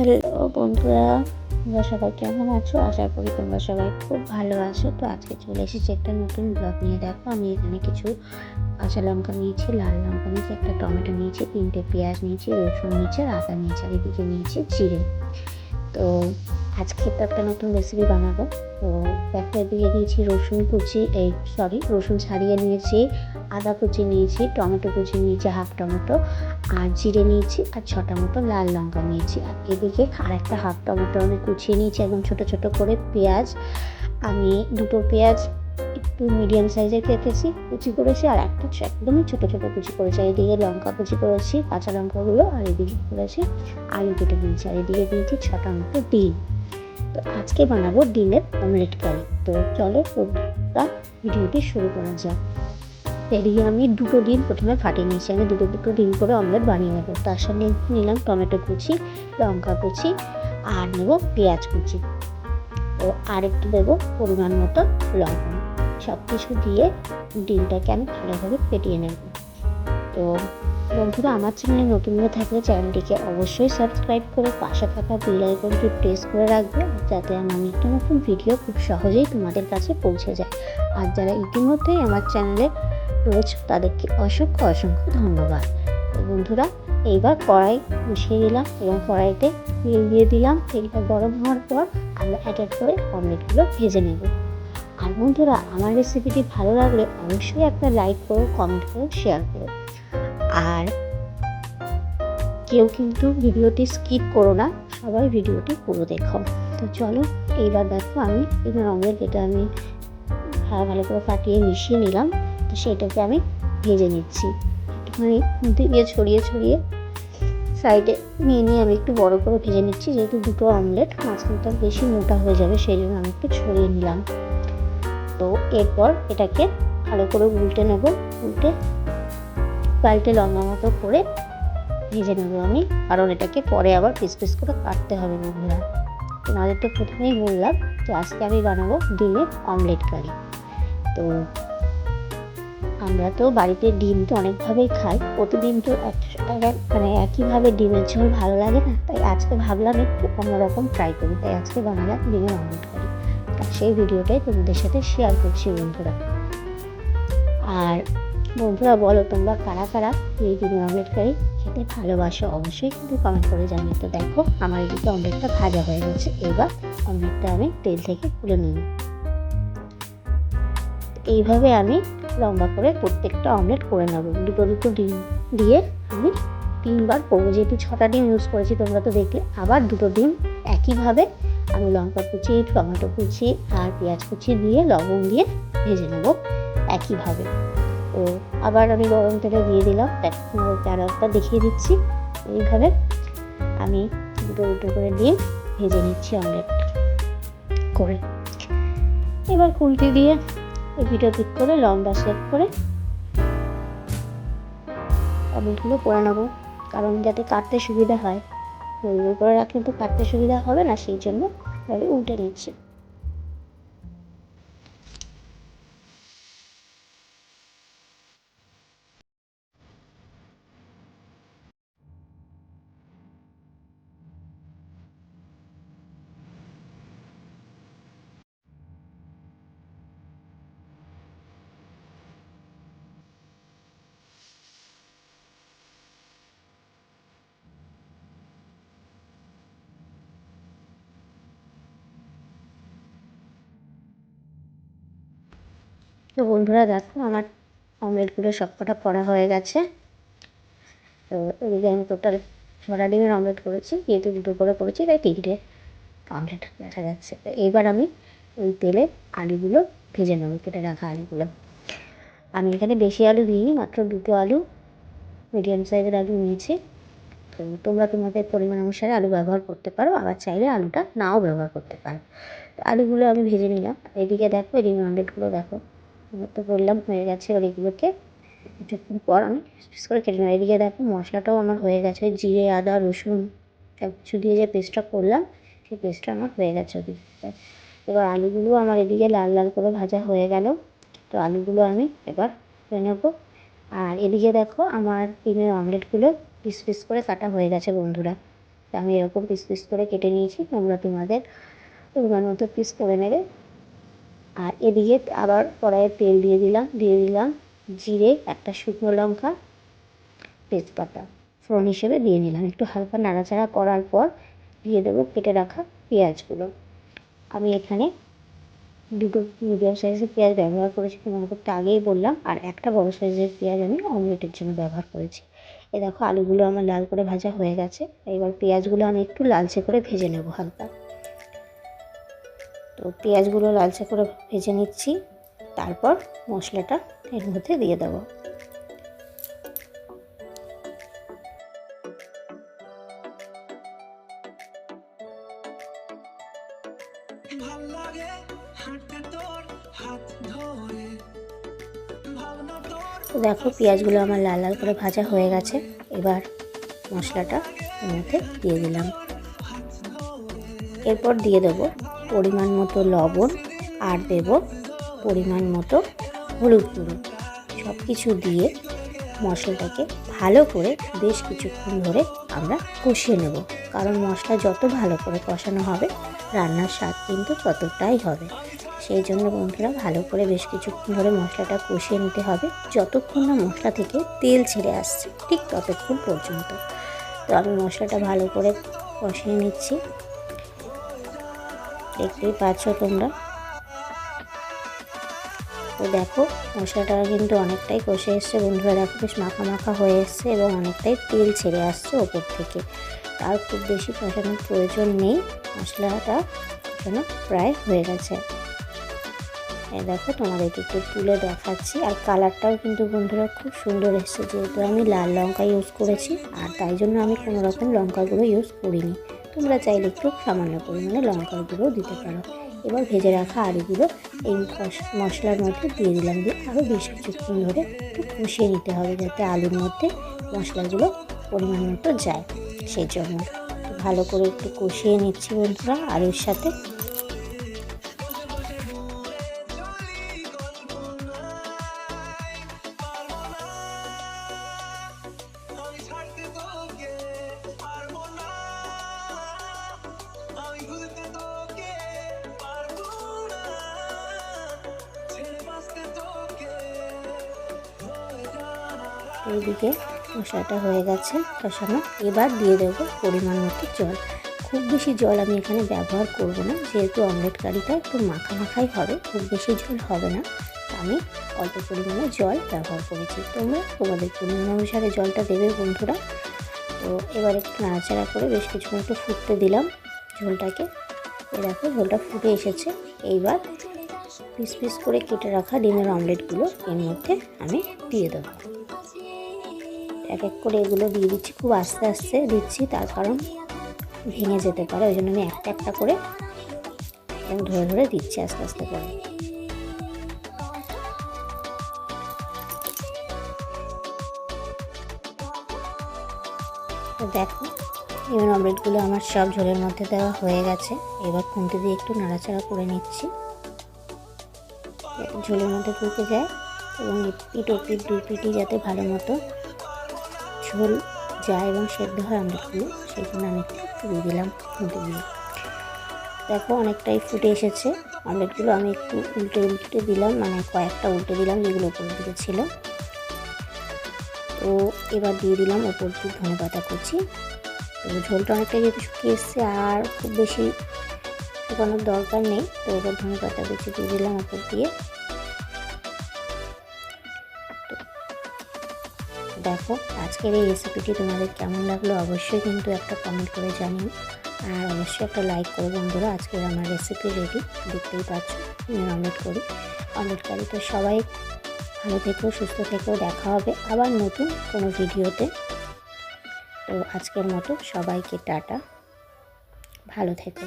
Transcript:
Hello বন্ধুরা, তোমরা সবাই কেমন আছো? আশা করি তোমরা সবাই খুব ভালো আছো। তো আজকে চলে এসেছি একটা নতুন ব্লগ নিয়ে। দেখো, আমি এখানে কিছু কাঁচা লঙ্কা নিয়েছি, লাল লঙ্কা নিয়েছি, একটা টমেটো নিয়েছি, তিনটে পেঁয়াজ নিয়েছি, রসুন নিয়েছি, আর আদা নিয়েছি, আর এদিকে নিয়েছি জিরে। তো আজকে তো একটা নতুন রেসিপি বানাবো। তো একটা দিয়ে নিয়েছি রসুন কুচি, এই সরি রসুন ছাড়িয়ে নিয়েছি, আদা কুচি নিয়েছি, টমেটো কুচি নিয়েছি হাফ টমেটো, আর জিরে নিয়েছি, আর ছটা মতো লাল লঙ্কা নিয়েছি। আর এদিকে আর একটা হাফ টমেটো আমি কুচিয়ে নিয়েছি, একদম ছোটো ছোটো করে পেঁয়াজ। আমি দুটো পেঁয়াজ একটু মিডিয়াম সাইজের কেটেছি, কুচি করেছি, আর একটা একদমই ছোটো ছোটো কুচি করেছি। এদিকে লঙ্কা কুচি করেছি, কাঁচা লঙ্কাগুলো আর এদিকে করেছি আলু কেটে নিয়েছি, আর এদিকে দিয়েছি ছটা মতো ডিম। তো আজকে বানাবো ডিমের অমলেট কারি তো চলো পুরোটা ভিডিওটি শুরু করা যাক। এদিকে আমি দুটো ডিম প্রথমে ফাটিয়ে নিয়েছি, আমি দুটো দুটো ডিম করে অমলেট বানিয়ে নেব। তার সঙ্গে নিলাম টমেটো কুচি, লঙ্কা কুচি, আর নেব পেঁয়াজ কুচি। ও আর একটু দেবো পরিমাণ মতো লবণ। সব কিছু দিয়ে ডিমটাকে আমি ভালোভাবে ফেটিয়ে নেব। তো বন্ধুরা, আমার চ্যানেলে নতুন হয়ে থাকলে চ্যানেলটিকে অবশ্যই সাবস্ক্রাইব করে পাশে থাকা বেল আইকনটি প্রেস করে রাখবে, যাতে আমার নিত্য নতুন ভিডিও খুব সহজেই তোমাদের কাছে পৌঁছে যায়। আর যারা ইতিমধ্যেই আমার চ্যানেলে রয়েছে, তাদেরকে অসংখ্য অসংখ্য ধন্যবাদ। বন্ধুরা, এইবার কড়াই বসিয়ে দিলাম এবং কড়াইতে তেল দিয়ে দিলাম। তেলটা গরম হওয়ার পর আমরা এক এক করে অমলেটগুলো ভেজে নেব। আর বন্ধুরা, আমার রেসিপিটি ভালো লাগলে অবশ্যই একটা লাইক করো কমেন্ট করো শেয়ার করো। আর কেউ কিন্তু ভিডিওটি স্কিপ করো না, সবাই ভিডিওটি পুরো দেখো। তো চলো, এইবার দেখো আমি এবার অমলেট এটা আমি ভালো ভালো করে ফাটিয়ে মিশিয়ে নিলাম, তো সেটাকে আমি ভেজে নিচ্ছি। একটুখানি দিয়ে ছড়িয়ে ছড়িয়ে সাইডে নিয়ে নিয়ে আমি একটু বড় করে ভেজে নিচ্ছি, যেহেতু দুটো অমলেট মাঝখানটা বেশি মোটা হয়ে যাবে, সেই জন্য আমি একটু ছড়িয়ে নিলাম। তো এরপর এটাকে ভালো করে উল্টে নেব, উল্টে পাল্টে লম্বা মতো করে ভেজে নেব আমি। কারণ এটাকে পরে আবার পিস পিস করে কাটতে হবে বন্ধুরা। তোমাদের তো প্রথমেই বললাম তো আজকে আমি বানাবো ডিমের অমলেট কারি। তো আমরা তো বাড়িতে ডিম তো অনেকভাবেই খাই। প্রতিদিন তো এক- মানে একইভাবে ডিমের ঝোল ভালো লাগে না। তাই আজকে ভাবলাম একটু অন্যরকম ট্রাই করি। তাই আজকে বানালাম ডিমের অমলেট করি। সেই ভিডিওটাই তোমাদের সাথে শেয়ার করছি, বন্ধুরা। আর বন্ধুরা, বলো তোমরা কারা কারা এই ডিমের অমলেট খেতে ভালোবাসো? অবশ্যই কিন্তু কমেন্ট করে জানিয়ে তো দেখো, আমার এদিকে অমলেটটা ভাজা হয়ে গেছে। এবার অমলেটটা আমি তেল থেকে তুলে নিই এইভাবে আমি লম্বা করে প্রত্যেকটা অমলেট করে নেব। দুটো দুটো ডিম দিয়ে আমি তিনবার করব। যেহেতু ছটা ডিম ইউজ করেছি, তোমরা তো দেখলে, আবার দুটো ডিম একইভাবে আমি লঙ্কা কুচি, টমেটো কুচি আর পেঁয়াজ কুচি দিয়ে লবণ দিয়ে ভেজে নেব একইভাবে। তো আবার আমি গরম তেলে দিয়ে দিলাম। চারাটা দেখিয়ে দিচ্ছি এইভাবে। আমি দুটো দুটো করে ডিম ভেজে নিচ্ছি অমলেট করে। এবার কুলটি দিয়ে ভিডিও পিক করে, লম্বা শেপ করে অমলেটগুলো করে নেব। কারণ যাতে কাটতে সুবিধা হয়। গোল গোল করে রাখলে তো কাটতে সুবিধা হবে না সেই জন্য আমি উল্টে নিচ্ছি। তো বন্ধুরা দেখো, আমার অমলেটগুলো সব কটা করা হয়ে গেছে। তো এদিকে আমি টোটাল ছটা ডিমের অমলেট করেছি, যেহেতু দুটো করে করেছি, তাই তিনটে অমলেট দেখা যাচ্ছে। তো এইবার আমি ওই তেলে আলুগুলো ভেজে নেব, কেটে রাখা আলুগুলো। আমি এখানে বেশি আলু দিইনি, মাত্র দুটো আলু মিডিয়াম সাইজের আলু নিয়েছি। তো তোমরা তোমাদের পরিমাণ অনুসারে আলু ব্যবহার করতে পারো, আবার চাইলে আলুটা নাও ব্যবহার করতে পারো। আলুগুলো আমি ভেজে নিলাম। এদিকে দেখো এদিকে অমলেটগুলো দেখো তো বললাম, হয়ে গেছে আর এগুলোকে কিছুক্ষণ পর আমি পিস করে কেটে নেব এদিকে দেখো মশলাটাও আমার হয়ে গেছে, জিরে, আদা, রসুন, সব কিছু দিয়ে যে পেস্টটা করলাম, সেই পেস্টটা আমার হয়ে গেছে ওদিকে। এবার আলুগুলো আমার এদিকে লাল লাল করে ভাজা হয়ে গেল। তো আলুগুলো আমি এবার করে নেব। আর এদিকে দেখো আমার ডিমের অমলেটগুলো পিস পিস করে কাটা হয়ে গেছে বন্ধুরা। তো আমি এরকম পিস পিস করে কেটে নিয়েছি, তোমরা তোমাদের পরিমাণ মতো পিস করে নেবে। আর এদিকে আবার কড়াইয়ে তেল দিয়ে দিলাম দিয়ে দিলাম জিরে, একটা শুকনো লঙ্কা, তেজপাতা। ফোড়ন হিসেবে দিয়ে নিলাম। একটু হালকা নাড়াচাড়া করার পর দিয়ে দেবো কেটে রাখা পেঁয়াজগুলো। আমি এখানে দুটো মিডিয়াম সাইজের পেঁয়াজ ব্যবহার করেছি তোমাকে তো আগেই বললাম, আর একটা বড় সাইজের পেঁয়াজ আমি অমলেটের জন্য ব্যবহার করেছি। এ দেখো, আলুগুলো আমার লাল করে ভাজা হয়ে গেছে। এবার পেঁয়াজগুলো আমি একটু লালচে করে ভেজে নেব হালকা। তো পেঁয়াজগুলো লালচে করে ভেজে নিচ্ছি। তারপর মশলাটা এর মধ্যে দিয়ে দেবো। ভালো লাগে হাঁটতে তোর হাত ধরে। তো দেখো পেঁয়াজগুলো আমার লাল লাল করে ভাজা হয়ে গেছে। এবার মশলাটা এর মধ্যে দিয়ে দিলাম। এরপর দিয়ে দেবো পরিমাণ মতো লবণ আর দেব পরিমাণ মতো হলুদ গুঁড়ো। সব কিছু দিয়ে মশলাটাকে ভালো করে বেশ কিছুক্ষণ ধরে আমরা কষিয়ে নেব। কারণ মশলা যত ভালো করে কষানো হবে, রান্নার স্বাদ কিন্তু ততটাই হবে। সেই জন্য বন্ধুরা, ভালো করে বেশ কিছুক্ষণ ধরে মশলাটা কষিয়ে নিতে হবে। যতক্ষণ না মশলা থেকে তেল ছেড়ে আসছে, ঠিক ততক্ষণ পর্যন্ত। তো আমি মশলাটা ভালো করে কষিয়ে নিচ্ছি। দেখতেই পাচ্ছ তোমরা। তো দেখো, মশলাটা কিন্তু অনেকটাই কষে এসছে বন্ধুরা। দেখো, বেশ মাখা মাখা হয়ে এসছে এবং অনেকটাই তেল ছেড়ে আসছে ওপর থেকে। তার খুব বেশি কষানোর প্রয়োজন নেই। মশলাটা কষানো প্রায় হয়ে গেছে। দেখো, তোমাদেরকে একটু তুলে দেখাচ্ছি। আর কালারটাও কিন্তু বন্ধুরা খুব সুন্দর এসছে। যেহেতু আমি লাল লঙ্কা ইউজ করেছি, আর তাই জন্য আমি কোনো রকম লঙ্কা ইউজ করিনি। তোমরা চাইলে একটু সামান্য পরিমাণে লঙ্কার গুঁড়ো দিতে পারো। এবার ভেজে রাখা আলুগুলো এই মশলার মধ্যে দিয়ে দিলাম দিয়ে আরও বেশ কিছুক্ষণ ধরে একটু কষিয়ে নিতে হবে যাতে আলুর মধ্যে মশলাগুলো পরিমাণ মতো যায়। সেই জন্য ভালো করে একটু কষিয়ে নিচ্ছি বন্ধুরা আলুর সাথে। এইদিকে মশলাটা হয়ে গেছে কষানো। এবার দিয়ে দেবো পরিমাণ মতো জল। খুব বেশি জল আমি এখানে ব্যবহার করব না, যেহেতু অমলেট কারিটা একটু মাখা মাখাই হবে, খুব বেশি জল হবে না। আমি অল্প পরিমাণে জল ব্যবহার করেছি। তোমরা তোমাদের পরিমাণ অনুসারে জলটা দেবে বন্ধুরা। তো এবার একটু নাড়াচাড়া করে বেশ কিছুক্ষণ একটু ফুটতে দিলাম ঝোলটাকে। এ দেখো ঝোলটা ফুটে এসেছে। এইবার পিস পিস করে কেটে রাখা ডিমের অমলেটগুলো এর মধ্যে আমি দিয়ে দেবো। এক এক করে এগুলো দিয়ে দিচ্ছি। খুব আস্তে আস্তে দিচ্ছি, তার কারণ ভেঙে যেতে পারে, ওই জন্য আমি একটা একটা করে এবং ধরে ধরে দিচ্ছি আস্তে আস্তে করে। তো দেখো এবার অমলেটগুলো আমার সব ঝোলের মধ্যে দেওয়া হয়ে গেছে। এবার খুন্তি দিয়ে একটু নাড়াচাড়া করে নিচ্ছি। ঝোলের মধ্যে ঢুকে যায় এবং পিঠ ও দুই পিঠই যাতে ভালো মতো ঝোল যায় এবং সেদ্ধ হয় অমলেটগুলো সেই জন্য আমি একটু দিয়ে দিলাম খুঁটে দিয়ে দেখো অনেকটাই ফুটে এসেছে। অমলেটগুলো আমি একটু উল্টে উল্টে দিলাম মানে কয়েকটা উল্টে দিলাম যেগুলো উপরের দিকে ছিল। তো এবার দিয়ে দিলাম ওপর দিয়ে ধনে পাতা কুচি। তো ঝোলটা অনেকটা যেহেতু শুকিয়ে এসছে, আর খুব বেশি শুকানোর দরকার নেই। তো এবার ধনে পাতা কুচি দিয়ে দিলাম ওপর দিয়ে। দেখো আজকের এই রেসিপিটি তোমাদের কেমন লাগল অবশ্যই কিন্তু একটা কমেন্ট করে জানিও। আর অবশ্যই একটা লাইক করো বন্ধুরা, আজকের আমার রেসিপি রেডি দেখতেই পাচ্ছ অমলেট করি। অমলেট কারি তো সবাই ভালো থেকো, সুস্থ থেকেও দেখা হবে আবার নতুন কোনো ভিডিওতে তো আজকের মতো সবাইকে টাটা, ভালো থেকো।